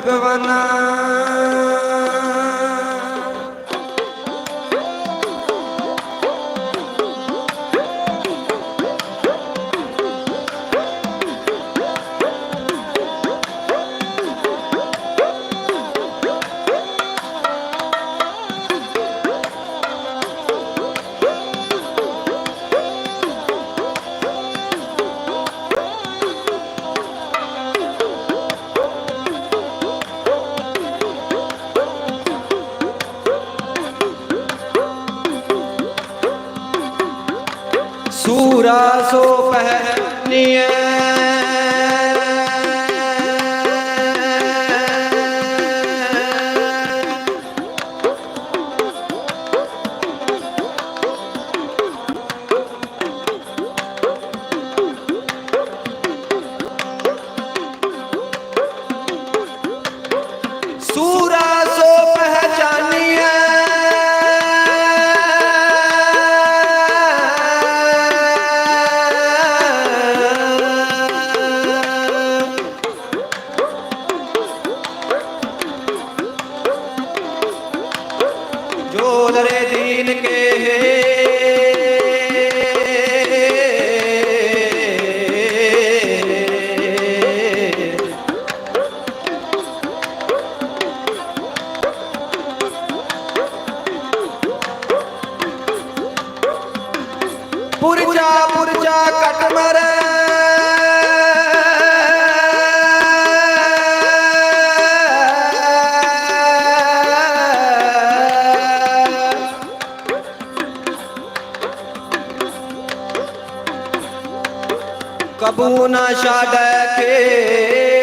Bhagavanam. ਸੂਰਾ ਸੋ ਪਹਿਨੀਐ। సోదరే নকশা দেখে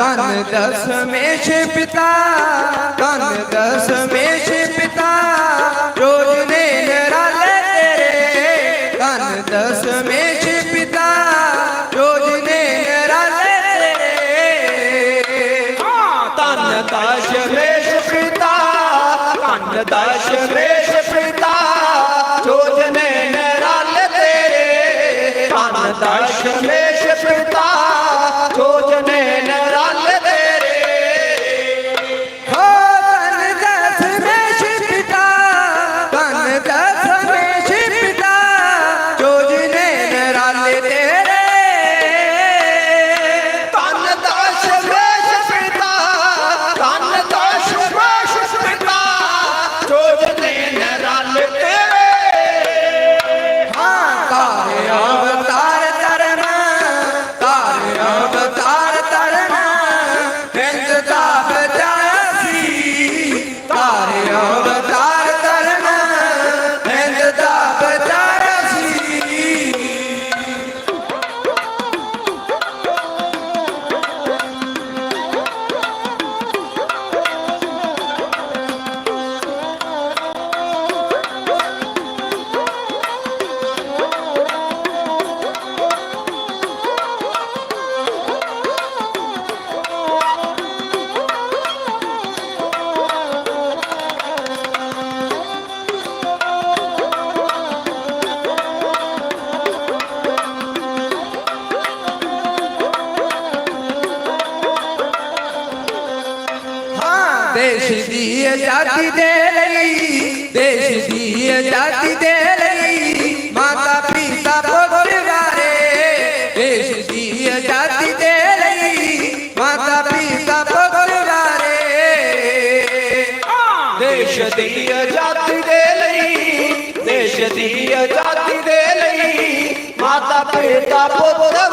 ਧਨ ਦਸਵੇਂ ਛੇ ਪਿਤਾ ਧਨ ਦਸਵੇਂ ਛੇ ਪਿਤਾ ਰੋਜ਼ ਨੇ ਨਰਾਲੇ ਤੇਰੇ। ਧਨ ਦਸਵੇਂ ਦੀ ਆਜ਼ਾਦੀ ਦੇ ਲਈ ਦੇਸ਼ ਦੀ ਆਜ਼ਾਦੀ ਦੇ ਲਈ ਮਾਤਾ ਪਿਤਾ ਪੁੱਤਰ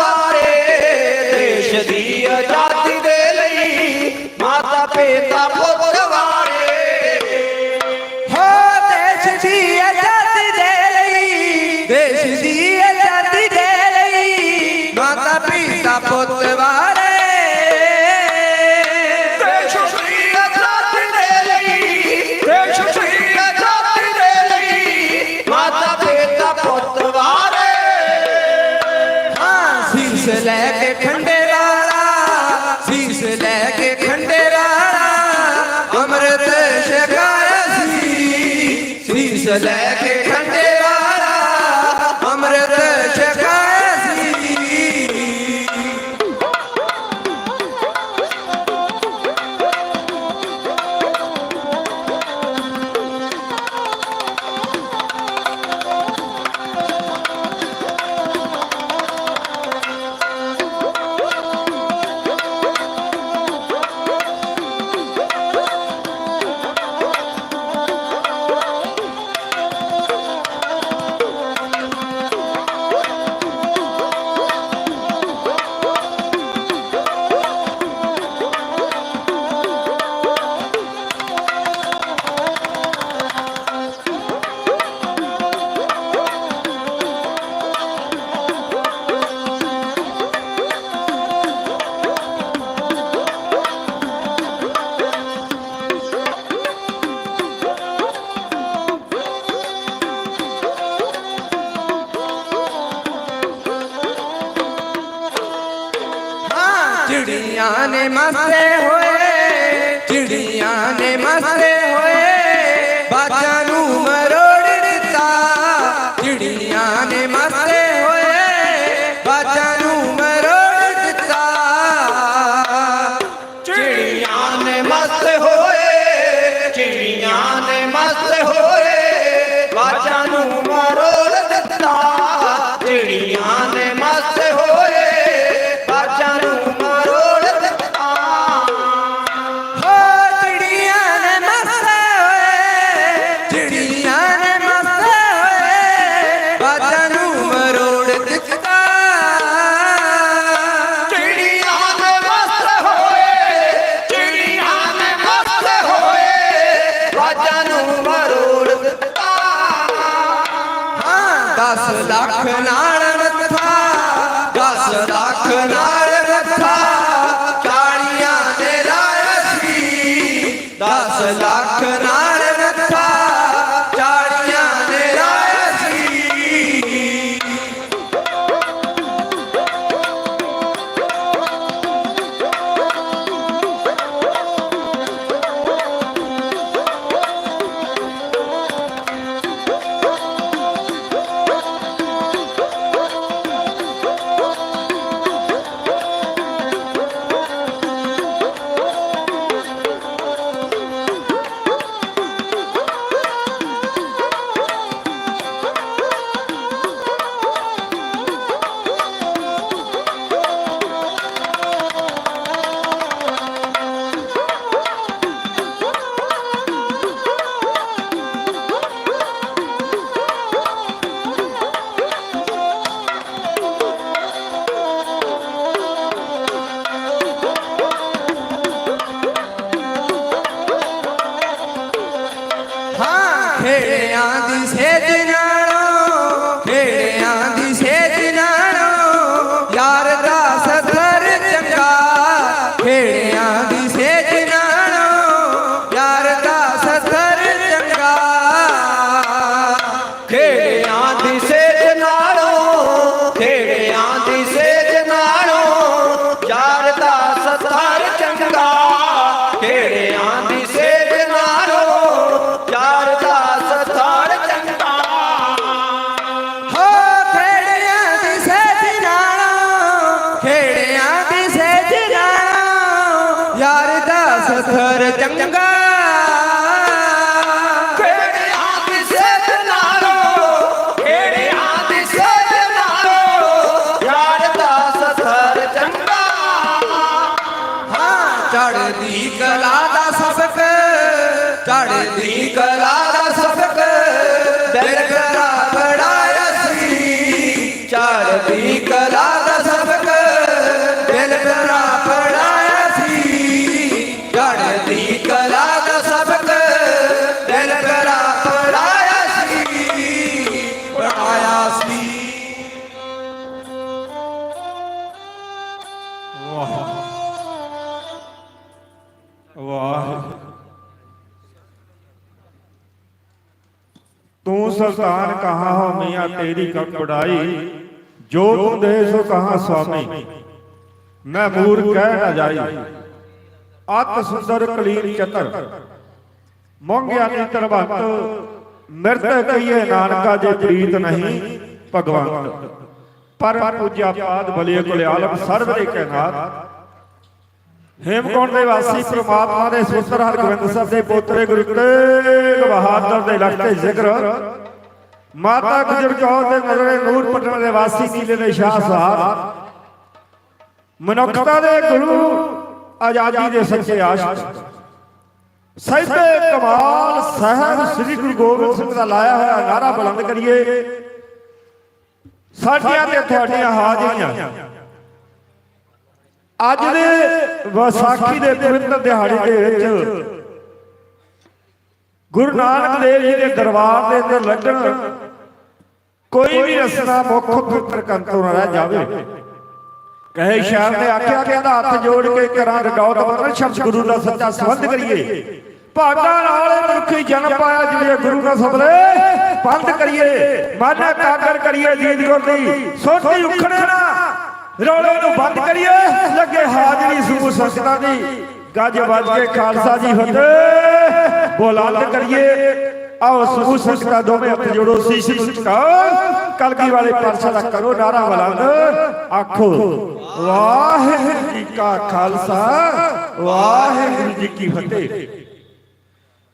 ਲੈ ਕੇ ਖੰਡੇ ਵਾਲਾ ਲੈ ਕੇ ਖੰਡੇ ਵਾਲਾ ਅਮਰਤ ਲੈ ਕੇ রাখে না আদি সেদিনা ਨਾਲੋਂ ਖੇੜਿਆਂ ਦੀ ਸੇਜ ਯਾਰ ਦਾ ਸਥਰ ਚੰਗਾ ਸੁਲਤਾਨ ਕਹਾ ਹੋ ਮੀਆਂ ਤੇਰੀ ਕਬ ਜੋ ਤੂੰ ਦੇ ਸੋ ਕਹਾ ਸੁਆਮੀ? ਮੈਂ ਮੂਰ ਕਹਿ ਨਾ ਜਾਈ। ਅਤ ਸੁੰਦਰ ਕਲੀਨ ਚਤਰ। ਮੋਂਗਿਆ ਨੀ ਤਰਵੰਤ ਮਿਰਤ ਕਹੀਏ ਨਾਨਕਾ ਜੇ ਪ੍ਰੀਤ ਨਹੀਂ ਭਗਵੰਤ। ਪਰ ਪੂਜਿਆ ਪਾਦ ਬਲੇ ਕੁਲ ਆਲਮ ਸਰਬ ਦੇ ਕਹਿਨਾਤ ਹੇਮਕੁੰਟ ਦੇ ਵਾਸੀ ਪ੍ਰਮਾਤਮਾ ਦੇ ਸੁੰਦਰ ਹਰਗੋਬਿੰਦ ਸਾਹਿਬ ਦੇ ਪੋਤਰੇ ਗੁਰੂ ਤੇਗ ਬਹਾਦਰ ਦੇ ਲਖਤੇ ਜ਼ਿਕਰ। ਮਾਤਾ ਗੁਜਰ ਕੌਰ ਦੇ ਨਜ਼ਰੇ ਨੂਰ ਪਟਨ ਦੇ ਵਾਸੀ ਨੀਲੇ ਦੇ ਸ਼ਾਹ ਸਾਹਿਬ। ਮਨੁੱਖਤਾ ਦੇ ਗੁਰੂ ਆਜ਼ਾਦੀ ਦੇ ਸੱਚੇ ਆਸ਼ਿਕ। ਸਹਿਬੇ ਕਮਾਲ ਸਾਹਿਬ ਸ੍ਰੀ ਗੁਰੂ ਗੋਬਿੰਦ ਸਿੰਘ ਦਾ ਲਾਇਆ ਹੋਇਆ ਨਾਰਾ ਬੁਲੰਦ ਕਰੀਏ। ਸਾਡੀਆਂ ਤੇ ਤੁਹਾਡੀਆਂ ਹਾਜ਼ਰੀਆਂ। ਅੱਜ ਦੇ ਵਿਸਾਖੀ ਦੇ ਪਵਿੱਤਰ ਦਿਹਾੜੇ ਦੇ ਵਿੱਚ ਗੁਰੂ ਨਾਨਕ ਦੇਵ ਜੀ ਦੇ ਦਰਬਾਰ ਦੇ ਅੰਦਰ ਲੱਗਣ ਕੋਈ ਵੀ ਰਸਨਾ ਮੁੱਖ ਫਿਕਰ ਕੰਤੋਂ ਨਾ ਰਹਿ ਜਾਵੇ। ਕਹੇ ਸ਼ਾਇਰ ਨੇ ਆਖਿਆ ਕਿ ਇਹਦਾ ਹੱਥ ਜੋੜ ਕੇ ਕਰਾਂ ਰਡੌਤ ਵਰਨ ਸ਼ਬਦ ਗੁਰੂ ਦਾ ਸੱਚਾ ਸੰਬੰਧ ਕਰੀਏ। ਭਾਗਾ ਨਾਲ ਮਨੁੱਖੀ ਜਨਮ ਪਾਇਆ ਜਿਵੇਂ ਗੁਰੂ ਦਾ ਸਬਲੇ। ਬੰਦ ਕਰੀਏ। ਮਾਨਾ ਕਾਗਰ ਕਰੀਏ ਜੀਤ ਗੁਰ ਦੀ ਸੋਟੀ ਉਖੜੇ ਨਾ ਰੌਲੇ ਨੂੰ ਬੰਦ ਕਰੀਏ। ਲੱਗੇ ਹਾਜ਼ਰੀ ਸੂ ਸੰਗਤਾਂ ਦੀ। ਗੱਜ ਵੱਜ ਕੇ ਖਾਲਸਾ ਜੀ ਫਤਿਹ ਬੁਲੰਦ ਕਰੀਏ ਆਓ ਸੂ ਸੰਗਤਾਂ ਦੋਵੇਂ ਹੱਥ ਜੋੜੋ ਸੀਸ ਨੂੰ ਝੁਕਾਓ ਕਲਗੀ ਵਾਲੇ ਪਾਤਸ਼ਾਹ ਦਾ ਕਰੋ ਨਾਰਾ ਬੁਲੰਦ ਆਖੋ ਵਾਹਿਗੁਰੂ ਜੀ ਕਾ ਖਾਲਸਾ ਵਾਹਿਗੁਰੂ ਜੀ ਕੀ ਫਤਿਹ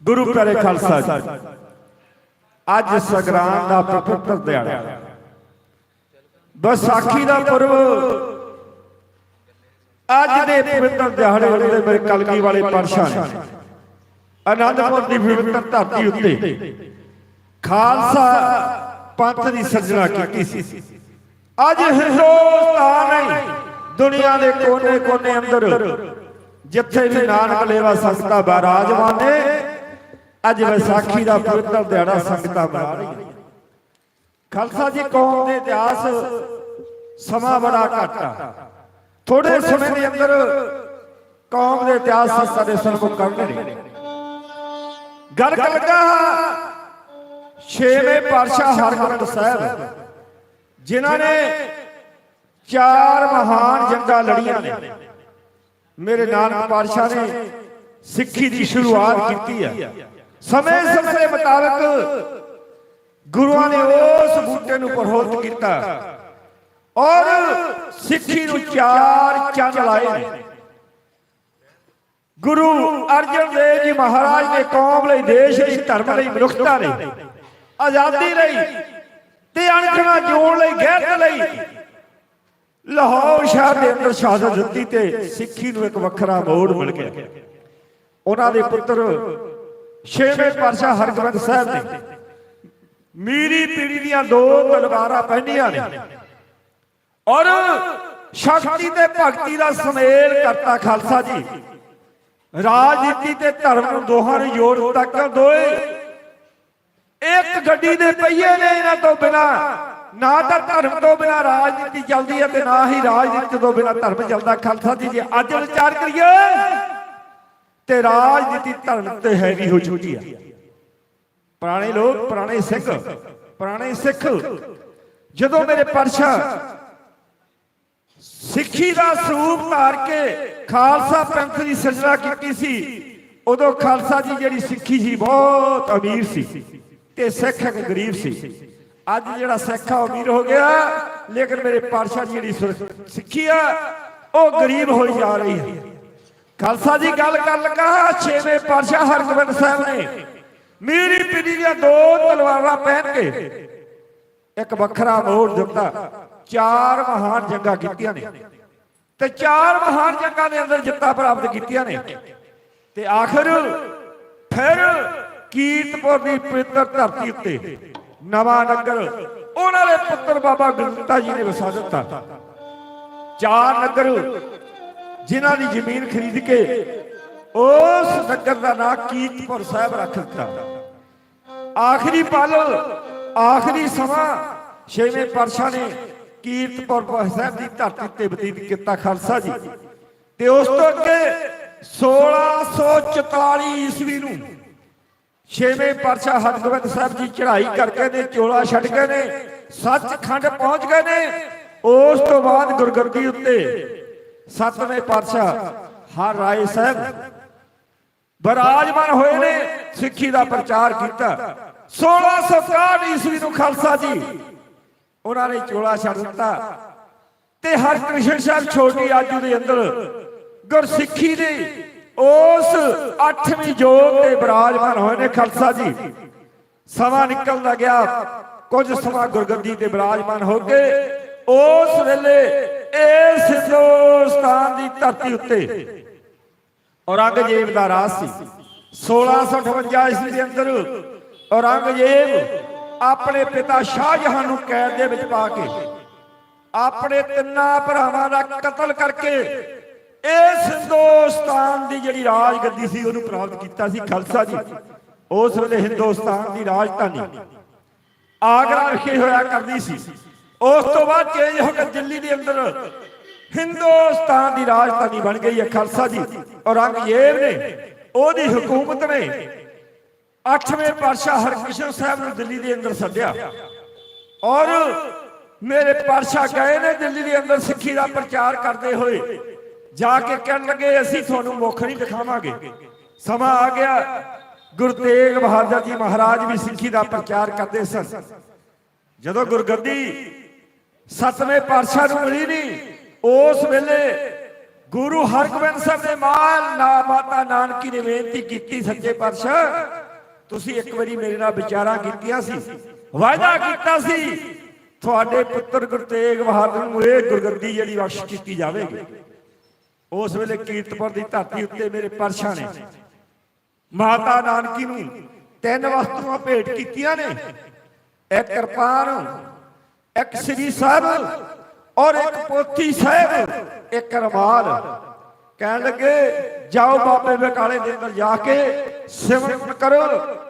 ਗੁਰੂ ਪਿਆਰੇ ਖਾਲਸਾ ਜੀ ਅੱਜ ਸਗਰਾਨ ਦਾ ਪਵਿੱਤਰ ਦਿਹਾੜਾ ਵਿਸਾਖੀ ਦਾ ਪੁਰਬ ਅੱਜ ਦੇ ਪਵਿੱਤਰ ਦਿਹਾੜੇ ਦੇ ਮੇਰੇ ਕਲਗੀ ਵਾਲੇ ਪਾਤਸ਼ਾਹ ਨੇ ਆਨੰਦਪੁਰ ਦੀ ਪਵਿੱਤਰ ਧਰਤੀ ਉੱਤੇ ਖਾਲਸਾ ਪੰਥ ਦੀ ਸਿਰਜਣਾ ਕੀਤੀ ਸੀ। ਅੱਜ ਹਿੰਦੁਸਤਾਨ ਨਹੀਂ, ਦੁਨੀਆ ਦੇ ਕੋਨੇ-ਕੋਨੇ ਅੰਦਰ, ਜਿੱਥੇ ਵੀ ਨਾਨਕ ਲੇਵਾ ਸੰਗਤਾਂ ਬਿਰਾਜਮਾਨ ਨੇ, ਅੱਜ ਵਿਸਾਖੀ ਦਾ ਪਵਿੱਤਰ ਦਿਹਾੜਾ ਸੰਗਤਾਂ ਮਨਾ ਰਹੀਆਂ ਖਾਲਸਾ ਜੀ, ਕੌਮ ਦੇ ਇਤਿਹਾਸ ਸਮਾਂ ਬੜਾ ਘੱਟ ਆ। ਥੋੜੇ ਸਮੇਂ ਦੇ ਅੰਦਰ ਕੌਮ ਦੇ ਇਤਿਹਾਸ ਸਾਡੇ ਸਨਮੁਖ ਕਰਨਗੇ ਗੱਲ ਕਰ ਲੱਗਾ। ਛੇਵੇਂ ਪਾਤਸ਼ਾਹ ਹਰਗੋਬਿੰਦ ਸਾਹਿਬ ਜਿਨ੍ਹਾਂ ਨੇ ਚਾਰ ਮਹਾਨ ਜੰਗਾਂ ਲੜੀਆਂ ਨੇ। ਮੇਰੇ ਨਾਨਕ ਪਾਤਸ਼ਾਹ ਨੇ ਸਿੱਖੀ ਦੀ ਸ਼ੁਰੂਆਤ ਕੀਤੀ ਹੈ ਸਮੇਂ ਸਮੇਂ ਦੇ ਮੁਤਾਬਕ ਗੁਰੂਆਂ ਨੇ ਉਸ ਬੂਟੇ ਨੂੰ ਪ੍ਰਹੋਤ ਕੀਤਾ। ਔਰ ਸਿੱਖੀ ਨੂੰ ਚਾਰ ਚੰਨ ਲਾਏ ਨੇ। ਗੁਰੂ ਅਰਜਨ ਦੇਵ ਜੀ ਮਹਾਰਾਜ ਨੇ ਕੌਮ ਲਈ ਦੇਸ਼ ਲਈ, ਧਰਮ ਲਈ ਮਨੁੱਖਤਾ ਲਈ ਆਜ਼ਾਦੀ ਲਈ ਤੇ ਅਣਖਣਾ ਜੋੜ ਲਈ, ਗੈਰਤ ਲਈ ਲਾਹੌਰ ਸ਼ਹਿਰ ਦੇ ਅੰਦਰ ਸ਼ਹਾਦਤ ਦਿੱਤੀ ਤੇ ਸਿੱਖੀ ਨੂੰ ਇੱਕ ਵੱਖਰਾ ਮੋੜ ਮਿਲ ਗਿਆ। ਉਹਨਾਂ ਦੇ ਪੁੱਤਰ ਛੇਵੇਂ ਪਾਤਸ਼ਾਹ ਹਰਗੋਬਿੰਦ ਸਾਹਿਬ ਨੇ ਮੀਰੀ ਪੀੜੀ ਦੀਆਂ ਦੋ ਤਲਵਾਰਾਂ ਪਹਿਨੀਆਂ ਨੇ ਔਰ ਸ਼ਕਤੀ ਤੇ ਭਗਤੀ ਦਾ ਸੁਮੇਲ ਕਰਤਾ ਖਾਲਸਾ ਜੀ। ਰਾਜਨੀਤੀ ਤੇ ਧਰਮ ਨੂੰ ਦੋਹਾਂ ਨੂੰ ਜੋੜ ਤੱਕ ਦੋਏ। ਇੱਕ ਗੱਡੀ ਦੇ ਪਹੀਏ ਨੇ ਇਹਨਾਂ ਤੋਂ ਬਿਨਾ, ਨਾ ਤਾਂ ਧਰਮ ਤੋਂ ਬਿਨਾ ਰਾਜਨੀਤੀ ਚੱਲਦੀ ਹੈ ਤੇ ਨਾ ਹੀ ਰਾਜਨੀਤੀ ਤੋਂ ਬਿਨਾ ਧਰਮ ਚੱਲਦਾ। ਖਾਲਸਾ ਜੀ, ਜੇ ਅੱਜ ਵਿਚਾਰ ਕਰੀਏ ਤੇ ਰਾਜਨੀਤੀ ਧਰਮ ਤੇ ਹੈਵੀ ਹੋ ਚੁੱਕੀ ਹੈ ਪੁਰਾਣੇ ਲੋਕ, ਪੁਰਾਣੇ ਸਿੱਖ ਪੁਰਾਣੇ ਸਿੱਖ, ਜਦੋਂ ਮੇਰੇ ਪਰਸ਼ਾ ਸਿੱਖੀ ਦਾ ਸਰੂਪ ਧਾਰ ਕੇ ਖਾਲਸਾ ਪੰਥ ਦੀ ਸਿਰਜਣਾ ਕੀਤੀ ਸੀ। ਉਦੋਂ ਖਾਲਸਾ ਜੀ ਜਿਹੜੀ ਸਿੱਖੀ ਸੀ, ਬਹੁਤ ਅਮੀਰ ਸੀ ਤੇ ਸਿੱਖ ਇੱਕ ਗਰੀਬ ਸੀ। ਅੱਜ ਜਿਹੜਾ ਸਿੱਖ ਆ ਅਮੀਰ ਹੋ ਗਿਆ, ਲੇਕਿਨ ਮੇਰੇ ਪਾਤਸ਼ਾਹ ਦੀ ਜਿਹੜੀ ਸਿੱਖੀ ਆ, ਉਹ ਗਰੀਬ ਹੋਈ ਜਾ ਰਹੀ ਹੈ। ਖਾਲਸਾ ਜੀ ਗੱਲ ਕਰ ਲੱਗਾ, ਛੇਵੇਂ ਪਾਤਸ਼ਾਹ ਹਰਗੋਬਿੰਦ ਸਾਹਿਬ ਨੇ, ਮੇਰੀ ਪੀੜੀ ਦੀਆਂ ਦੋ ਤਲਵਾਰਾਂ ਪਹਿਨ ਕੇ ਇੱਕ ਵੱਖਰਾ ਮੋੜ ਦਿੱਤਾ। ਚਾਰ ਮਹਾਨ ਜੰਗਾਂ ਕੀਤੀਆਂ ਨੇ। ਤੇ ਚਾਰ ਮਹਾਨ ਜੰਗਾਂ ਦੇ ਅੰਦਰ ਜਿੱਤਾਂ ਪ੍ਰਾਪਤ ਕੀਤੀਆਂ ਨੇ। ਤੇ ਆਖਰ ਫਿਰ ਕੀਰਤਪੁਰ ਦੀ ਪਵਿੱਤਰ ਧਰਤੀ ਉੱਤੇ ਨਵਾਂ ਨਗਰ ਉਹਨਾਂ ਦੇ ਪੁੱਤਰ ਬਾਬਾ ਗੁਰਦਿੱਤਾ ਜੀ ਨੇ ਵਸਾ ਦਿੱਤਾ। ਚਾਰ ਨਗਰ ਜਿਨ੍ਹਾਂ ਦੀ ਜ਼ਮੀਨ ਖਰੀਦ ਕੇ ਉਸ ਨਗਰ ਦਾ ਨਾਂ ਕੀਰਤਪੁਰ ਸਾਹਿਬ ਰੱਖ ਦਿੱਤਾ। ਆਖਰੀ ਪਲ, ਆਖਰੀ ਸਮਾਂ ਛੇਵੇਂ ਪਾਤਸ਼ਾਹ ਨੇ ਕੀਰਤਪੁਰ ਸਾਹਿਬ ਦੀ ਧਰਤੀ ਤੇ ਬਤੀਤ ਕੀਤਾ ਖਾਲਸਾ ਜੀ। ਤੇ ਉਸ ਤੋਂ ਅੱਗੇ 1644 ਈਸਵੀ ਨੂੰ ਛੇਵੇਂ ਪਾਤਸ਼ਾਹ ਹਰਗੋਬਿੰਦ ਸਾਹਿਬ ਜੀ ਚੜ੍ਹਾਈ ਕਰਕੇ ਨੇ, ਚੋਲਾ ਛੱਡ ਗਏ ਨੇ, ਸੱਚਖੰਡ ਪਹੁੰਚ ਗਏ ਨੇ। ਉਸ ਤੋਂ ਬਾਅਦ ਗੁਰਗੱਦੀ ਉੱਤੇ ਸੱਤਵੇਂ ਪਾਤਸ਼ਾਹ ਹਰ ਰਾਏ ਸਾਹਿਬ ਬਰਾਜਮਾਨ ਹੋਏ ਨੇ, ਸਿੱਖੀ ਦਾ ਪ੍ਰਚਾਰ ਕੀਤਾ। 1661 ਈਸਵੀ ਨੂੰ ਖਾਲਸਾ ਜੀ ਉਹਨਾਂ ਨੇ ਚੋਲਾ ਛੱਡ ਦਿੱਤਾ। ਤੇ ਹਰਕ੍ਰਿਸ਼ਨ ਸਾਹਿਬ ਛੋਟੀ ਆਜੂ ਦੇ ਅੰਦਰ, ਗੁਰਸਿੱਖੀ ਦੀ ਉਸ 8ਵੀਂ ਜੋਤ ਤੇ ਬਰਾਜਮਾਨ ਹੋਏ ਨੇ ਖਾਲਸਾ ਜੀ। ਸਮਾਂ ਨਿਕਲਦਾ ਗਿਆ, ਕੁਝ ਸਮਾਂ ਗੁਰਗੱਦੀ ਤੇ ਬਰਾਜਮਾਨ ਹੋ ਕੇ ਉਸ ਵੇਲੇ ਇਸ ਹਿੰਦੁਸਤਾਨ ਦੀ ਧਰਤੀ ਉੱਤੇ ਔਰੰਗਜ਼ੇਬ ਦਾ ਰਾਜ ਸੀ। 1658 ਈਸਵੀ ਦੇ ਅੰਦਰ ਔਰੰਗਜ਼ੇਬ ਆਪਣੇ ਪਿਤਾ ਸ਼ਾਹਜਹਾਨ ਨੂੰ ਕੈਦ ਦੇ ਵਿੱਚ ਪਾ ਕੇ, ਆਪਣੇ ਤਿੰਨਾਂ ਭਰਾਵਾਂ ਦਾ ਕਤਲ ਕਰਕੇ ਇਸ ਹਿੰਦੁਸਤਾਨ ਦੀ ਜਿਹੜੀ ਰਾਜਗੱਦੀ ਸੀ, ਉਹਨੂੰ ਪ੍ਰਾਪਤ ਕੀਤਾ ਸੀ ਖਾਲਸਾ ਜੀ। ਉਸ ਵੇਲੇ ਹਿੰਦੁਸਤਾਨ ਦੀ ਰਾਜਧਾਨੀ ਆਗਰਾ ਵਿਖੇ ਹੋਇਆ ਕਰਦੀ ਸੀ। ਉਸ ਤੋਂ ਬਾਅਦ ਚੇਂਜ ਹੋ ਕੇ ਦਿੱਲੀ ਦੇ ਅੰਦਰ ਹਿੰਦੁਸਤਾਨ ਦੀ ਰਾਜਧਾਨੀ ਬਣ ਗਈ ਹੈ ਖਾਲਸਾ ਜੀ। ਔਰੰਗਜ਼ੇਬ ਨੇ, ਉਹਦੀ ਹਕੂਮਤ ਨੇ 8ਵੇਂ ਪਾਤਸ਼ਾਹ ਹਰਕ੍ਰਿਸ਼ਨ ਸਾਹਿਬ ਨੂੰ ਦਿੱਲੀ ਦੇ ਅੰਦਰ ਸੱਦਿਆ। ਔਰ ਮੇਰੇ ਪਾਤਸ਼ਾਹ ਗਏ ਨੇ ਦਿੱਲੀ ਦੇ ਅੰਦਰ ਸਿੱਖੀ ਦਾ ਪ੍ਰਚਾਰ ਕਰਦੇ ਹੋਏ। ਜਾ ਕੇ ਕਹਿਣ ਲੱਗੇ, ਅਸੀਂ ਤੁਹਾਨੂੰ ਮੁੱਖ ਨਹੀਂ ਦਿਖਾਵਾਂਗੇ। ਸਮਾਂ ਆ ਗਿਆ। ਗੁਰੂ ਤੇਗ ਬਹਾਦਰ ਜੀ ਮਹਾਰਾਜ ਵੀ ਸਿੱਖੀ ਦਾ ਪ੍ਰਚਾਰ ਕਰਦੇ ਸਨ। ਜਦੋਂ ਗੁਰਗੱਦੀ ਸਤਵੇਂ ਪਾਤਸ਼ਾਹ ਨੂੰ ਮਿਲੀ ਨਹੀਂ ਉਸ ਵੇਲੇ ਗੁਰੂ ਹਰਗੋਬਿੰਦ ਸਾਹਿਬ ਦੇ ਮਾਲ ਨਾ ਮਾਤਾ ਨਾਨਕੀ ਨੇ ਬੇਨਤੀ ਕੀਤੀ ਸੱਚੇ ਪਾਤਸ਼ਾਹ ਤੁਸੀਂ ਇੱਕ ਵਾਰੀ ਮੇਰੇ ਨਾਲ ਵਿਚਾਰਾਂ ਕੀਤੀਆਂ ਸੀ, ਵਾਅਦਾ ਕੀਤਾ ਸੀ, ਤੁਹਾਡੇ ਪੁੱਤਰ ਗੁਰੂ ਬਹਾਦਰ ਨੂੰ ਇਹ ਗੁਰਗੱਦੀ ਜਿਹੜੀ ਬਖਸ਼ ਕੀਤੀ ਜਾਵੇਗੀ। ਉਸ ਵੇਲੇ ਕੀਰਤਪੁਰ ਦੀ ਧਰਤੀ ਉੱਤੇ ਮੇਰੇ ਪਰਸ਼ਾਂ ਨੇ, ਮਾਤਾ ਨਾਨਕੀ ਨੂੰ ਤਿੰਨ ਵਸਤੂਆਂ ਭੇਟ ਕੀਤੀਆਂ ਨੇ, ਇੱਕ ਕਿਰਪਾਨ, ਇੱਕ ਸ੍ਰੀ ਸਾਹਿਬ ਔਰ ਇੱਕ ਪੋਥੀ ਸਾਹਿਬ, ਇੱਕ ਰਮਾਲ। ਕਹਿਣ ਲੱਗੇ, ਜਾਓ ਬਾਬੇ ਬਕਾਲੇ ਦੇ ਅੰਦਰ ਜਾ ਕੇ ਸਿਮਰਨ ਕਰੋ।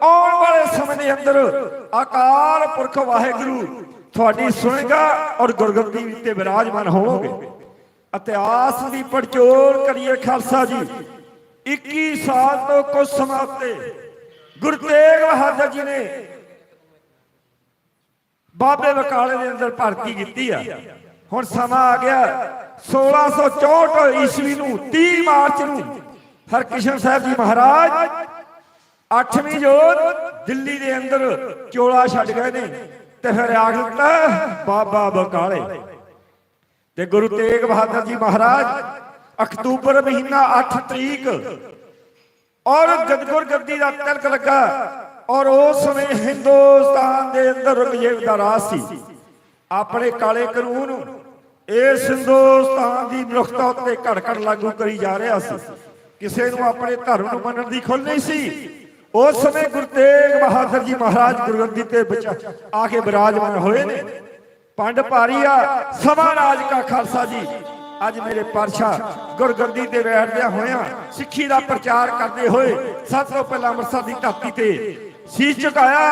ਆਉਣ ਵਾਲੇ ਸਮੇਂ ਦੇ ਅੰਦਰ ਅਕਾਲ ਪੁਰਖ ਵਾਹਿਗੁਰੂ ਤੁਹਾਡੀ ਸੁਣੇਗਾ ਔਰ ਗੁਰਗੱਦੀ ਉੱਤੇ ਵਿਰਾਜਮਾਨ ਹੋਵੋਗੇ। ਇਤਿਹਾਸ ਦੀ ਪੜਚੋਲ ਕਰੀਏ ਖਾਲਸਾ ਜੀ। 21 ਸਾਲ ਤੋਂ ਕੁਝ ਸਮਾਂ ਉੱਤੇ ਗੁਰੂ ਤੇਗ ਬਹਾਦਰ ਜੀ ਨੇ ਬਾਬੇ ਬਕਾਲੇ ਦੇ ਅੰਦਰ ਭਰਤੀ ਕੀਤੀ ਆ। ਹੁਣ ਸਮਾਂ ਆ ਗਿਆ 1664 ਈਸਵੀ ਨੂੰ 30 ਮਾਰਚ ਨੂੰ ਹਰਕ੍ਰਿਸ਼ਨ ਸਾਹਿਬ ਜੀ ਮਹਾਰਾਜ 8ਵੀਂ ਜੋਤ ਦਿੱਲੀ ਦੇ ਅੰਦਰ ਚੋਲਾ ਛੱਡ ਗਏ ਨੇ ਤੇ ਫਿਰ ਆਖ ਦਿੱਤਾ ਬਾਬਾ ਬਕਾਲੇ। ਤੇ ਗੁਰੂ ਤੇਗ ਬਹਾਦਰ ਜੀ ਮਹਾਰਾਜ ਅਕਤੂਬਰ ਮਹੀਨਾ 8 ਤਰੀਕ ਔਰ ਗਦਗੁਰ ਗੱਦੀ ਦਾ ਤਿਲਕ ਲੱਗਾ ਔਰ ਉਸ ਸਮੇਂ ਹਿੰਦੁਸਤਾਨ ਦੇ ਅੰਦਰ ਰੁਕਜੇਵ ਦਾ ਰਾਜ ਸੀ। ਆਪਣੇ ਕਾਲੇ ਕਾਨੂੰਨ ਇਸ ਹਿੰਦੁਸਤਾਨ ਦੀ ਮਨੁੱਖਤਾ ਉੱਤੇ ਘੜ ਘੜ ਲਾਗੂ ਕਰੀ ਜਾ ਰਿਹਾ ਸੀ। ਕਿਸੇ ਨੂੰ ਆਪਣੇ ਧਰਮ ਨੂੰ ਮੰਨਣ ਦੀ ਖੁੱਲ੍ਹ ਨਹੀਂ ਸੀ। ਉਸ ਸਮੇਂ ਗੁਰੂ ਤੇਗ ਬਹਾਦਰ ਜੀ ਮਹਾਰਾਜ ਗੁਰਗੱਦੀ ਤੇ ਵਿੱਚ ਆ ਕੇ ਬਿਰਾਜਮਾਨ ਹੋਏ ਨੇ। ਪੰਡ ਭਾਰੀ ਆ ਸਵਾ ਰਾਜ ਕਾ ਖਾਲਸਾ ਜੀ, ਅੱਜ ਮੇਰੇ ਪਾਤਸ਼ਾਹ ਗੁਰਗੱਦੀ ਤੇ ਬੈਠਦਿਆਂ ਹੋਇਆਂ ਸਿੱਖੀ ਦਾ ਪ੍ਰਚਾਰ ਕਰਦੇ ਹੋਏ ਸਭ ਤੋਂ ਪਹਿਲਾਂ ਅੰਮ੍ਰਿਤਸਰ ਦੀ ਧਰਤੀ ਤੇ ਸੀਸ ਝੁਕਾਇਆ।